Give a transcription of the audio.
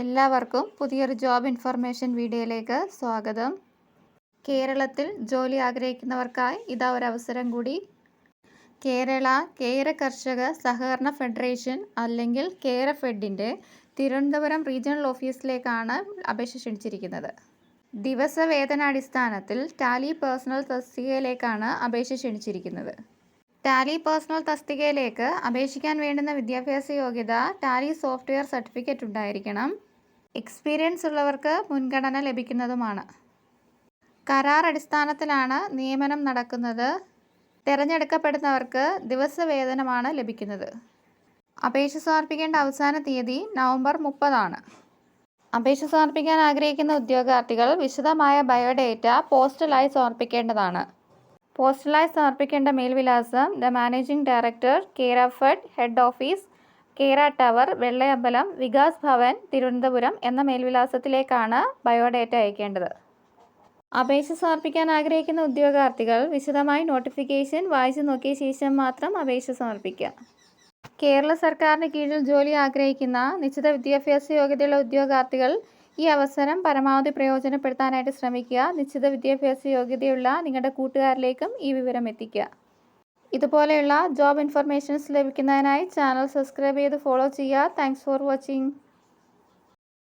എല്ലാവർക്കും പുതിയൊരു job information വീഡിയോയിലേക്ക് സ്വാഗതം. കേരളത്തിൽ ജോലി ആഗ്രഹിക്കുന്നവർക്കായി ഇതാ ഒരു അവസരം കൂടി. കേരള കേര കർഷക സഹകരണ ഫെഡറേഷൻ അല്ലെങ്കിൽ കേര ഫെഡിന്റെ തിരുവനന്തപുരം റീജിയണൽ ഓഫീസിലേക്കാണ് അപേക്ഷ ക്ഷണിച്ചിരിക്കുന്നത്. ദിവസവേതനാടിസ്ഥാനത്തിൽ ടാലി പേഴ്സണൽ തസ്തികയിലേക്കാണ് അപേക്ഷ ക്ഷണിച്ചിരിക്കുന്നത്. ടാലി പേഴ്സണൽ തസ്തികയിലേക്ക് അപേക്ഷിക്കാൻ വേണ്ടുന്ന വിദ്യാഭ്യാസ യോഗ്യത ടാലി സോഫ്റ്റ്വെയർ സർട്ടിഫിക്കറ്റ് ഉണ്ടായിരിക്കണം. എക്സ്പീരിയൻസ് ഉള്ളവർക്ക് മുൻഗണന ലഭിക്കുന്നതുമാണ്. കരാർ അടിസ്ഥാനത്തിലാണ് നിയമനം നടക്കുന്നത്. തിരഞ്ഞെടുക്കപ്പെടുന്നവർക്ക് ദിവസവേതനമാണ് ലഭിക്കുന്നത്. അപേക്ഷ സമർപ്പിക്കേണ്ട അവസാന തീയതി നവംബർ മുപ്പതാണ്. അപേക്ഷ സമർപ്പിക്കാൻ ആഗ്രഹിക്കുന്ന ഉദ്യോഗാർത്ഥികൾ വിശദമായ ബയോഡേറ്റ പോസ്റ്റലായി സമർപ്പിക്കേണ്ടതാണ്. പോസ്റ്റലായി സമർപ്പിക്കേണ്ട മേൽവിലാസം the managing director of head office Kera tower Vellayambalam Vikas Bhavan Thiruvananthapuram എന്ന മേൽവിലാസത്തിലേക്കാണ് ബയോഡേറ്റ അയക്കേണ്ടത്. അപേക്ഷ സമർപ്പിക്കാൻ ആഗ്രഹിക്കുന്ന ഉദ്യോഗാർത്ഥികൾ വിശദമായി നോട്ടിഫിക്കേഷൻ വായിച്ചു നോക്കിയ ശേഷം മാത്രം അപേക്ഷ സമർപ്പിക്കുക. കേരള സർക്കാരിന് കീഴിൽ ജോലി ആഗ്രഹിക്കുന്ന നിശ്ചിത വിദ്യാഭ്യാസ യോഗ്യതയുള്ള ഉദ്യോഗാർത്ഥികൾ ഈ അവസരം പരമാവധി പ്രയോജനപ്പെടുത്താനായിട്ട് ശ്രമിക്കുക. നിശ്ചിത വിദ്യാഭ്യാസ യോഗ്യതയുള്ള നിങ്ങളുടെ കൂട്ടുകാരിലേക്കും ഈ വിവരം എത്തിക്കുക. ഇതുപോലെയുള്ള ജോബ് ഇൻഫർമേഷൻസ് ലഭിക്കുന്നതിനായി ചാനൽ സബ്സ്ക്രൈബ് ചെയ്ത് ഫോളോ ചെയ്യുക. Thanks for watching